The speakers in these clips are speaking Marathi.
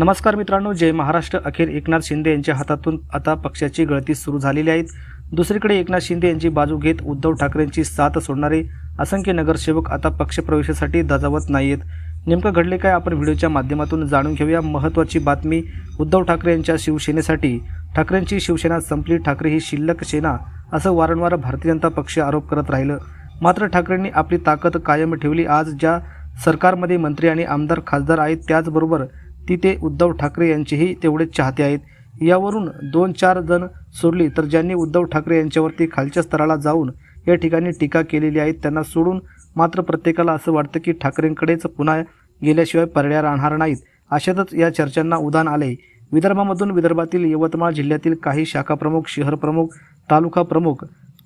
नमस्कार मित्रांनो जय महाराष्ट्र. अखेर एकनाथ शिंदे यांच्या हातातून आता पक्षाची गळती सुरू झालेली आहेत. दुसरीकडे एकनाथ शिंदे यांची बाजू घेत उद्धव ठाकरेंची साथ सोडणारे असंख्य नगरसेवक आता पक्षप्रवेशासाठी दजावत नाहीत नेमकं घडले काय आपण व्हिडिओच्या माध्यमातून जाणून घेऊया. महत्त्वाची बातमी उद्धव ठाकरे यांच्या शिवसेनेसाठी. ठाकरेंची शिवसेना संपली ठाकरे ही शिल्लक सेना असं वारंवार भारतीय जनता पक्ष आरोप करत राहिलं. मात्र ठाकरेंनी आपली ताकद कायम ठेवली. आज ज्या सरकारमध्ये मंत्री आणि आमदार खासदार आहेत त्याचबरोबर तिथे उद्धव ठाकरे यांचेही तेवढेच चाहते आहेत. यावरून दोन चार जण सोडली तर ज्यांनी उद्धव ठाकरे यांच्यावरती खालच्या स्तराला जाऊन या ठिकाणी टीका केलेली आहे त्यांना सोडून मात्र प्रत्येकाला असं वाटतं की ठाकरेंकडेच पुन्हा गेल्याशिवाय पर्याय राहणार नाहीत. अशातच या चर्चांना उदान आले विदर्भामधून विदर्भातील यवतमाळ जिल्ह्यातील काही शाखा प्रमुख शहर प्रमुख तालुका प्रमुख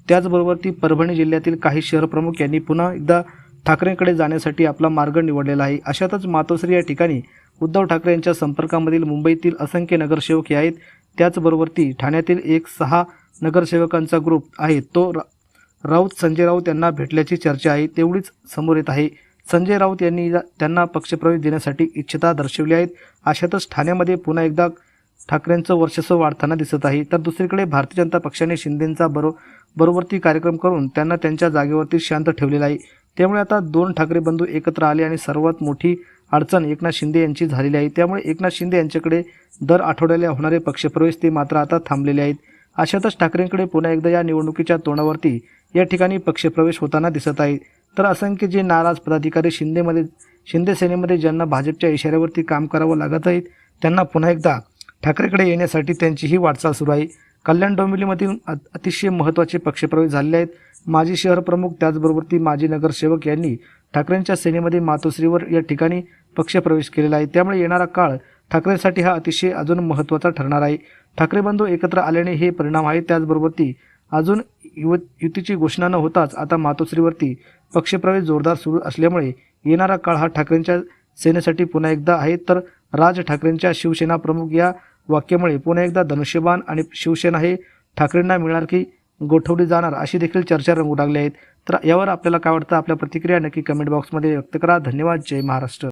त्याचबरोबर ती परभणी जिल्ह्यातील काही शहरप्रमुख यांनी पुन्हा एकदा ठाकरेंकडे जाण्यासाठी आपला मार्ग निवडलेला आहे. अशातच मातोश्री या ठिकाणी उद्धव ठाकरे यांच्या संपर्कामधील मुंबईतील असंख्य नगरसेवक हे आहेत. त्याचबरोबर ती ठाण्यातील एक सहा नगरसेवकांचा ग्रुप आहे. तो रा- राऊत संजय राऊत यांना भेटल्याची चर्चा आहे. तेवढीच समोर येत आहे. संजय राऊत यांनी त्यांना पक्षप्रवेश देण्यासाठी इच्छिता दर्शवली आहेत. अशातच ठाण्यामध्ये पुन्हा एकदा ठाकरेंचं वर्चस्व वाढताना दिसत आहे. तर दुसरीकडे भारतीय जनता पक्षाने शिंदेंचा बरो बरोबरती कार्यक्रम करून त्यांना त्यांच्या जागेवरती शांत ठेवलेला आहे. त्यामुळे आता दोन ठाकरे बंधू एकत्र आले आणि सर्वात मोठी अडचण एकनाथ शिंदे यांची झालेली आहे. त्यामुळे एकनाथ शिंदे यांच्याकडे दर आठवड्याला होणारे पक्षप्रवेश ते मात्र आता थांबलेले आहेत. अशातच ठाकरेंकडे पुन्हा एकदा या निवडणुकीच्या तोंडावरती या ठिकाणी पक्षप्रवेश होताना दिसत आहे. तर असंख्य जे नाराज पदाधिकारी शिंदेमध्ये शिंदे सेनेमध्ये ज्यांना भाजपच्या इशाऱ्यावरती काम करावं लागत आहेत त्यांना पुन्हा एकदा ठाकरेकडे येण्यासाठी त्यांचीही वाटचाल सुरू आहे. कल्याण डोंबिवलीमधील अतिशय महत्त्वाचे पक्षप्रवेश झालेले आहेत. माजी शहर प्रमुख त्याचबरोबर ती माजी नगरसेवक यांनी ठाकरेंच्या सेनेमध्ये मातोश्रीवर या ठिकाणी पक्षप्रवेश केलेला आहे. त्यामुळे येणारा काळ ठाकरेंसाठी हा अतिशय अजून महत्त्वाचा ठरणार आहे. ठाकरे बंधू एकत्र आल्याने हे परिणाम आहेत. त्याचबरोबर ती अजून युव युतीची घोषणा न होताच आता मातोश्रीवरती पक्षप्रवेश जोरदार सुरू असल्यामुळे येणारा काळ हा ठाकरेंच्या सेनेसाठी पुन्हा एकदा आहे. तर राज ठाकरेंच्या शिवसेना प्रमुख या वाक्यामुळे पुन्हा एकदा धनुष्यबाण आणि शिवसेना हे ठाकरेंना मिळणार की गोठवली जाणार अशी देखील चर्चा रंगू लागली आहेत तर यावर आपल्याला काय वाटतं? आपल्या प्रतिक्रिया नक्की कमेंट बॉक्समध्ये व्यक्त करा. धन्यवाद. जय महाराष्ट्र.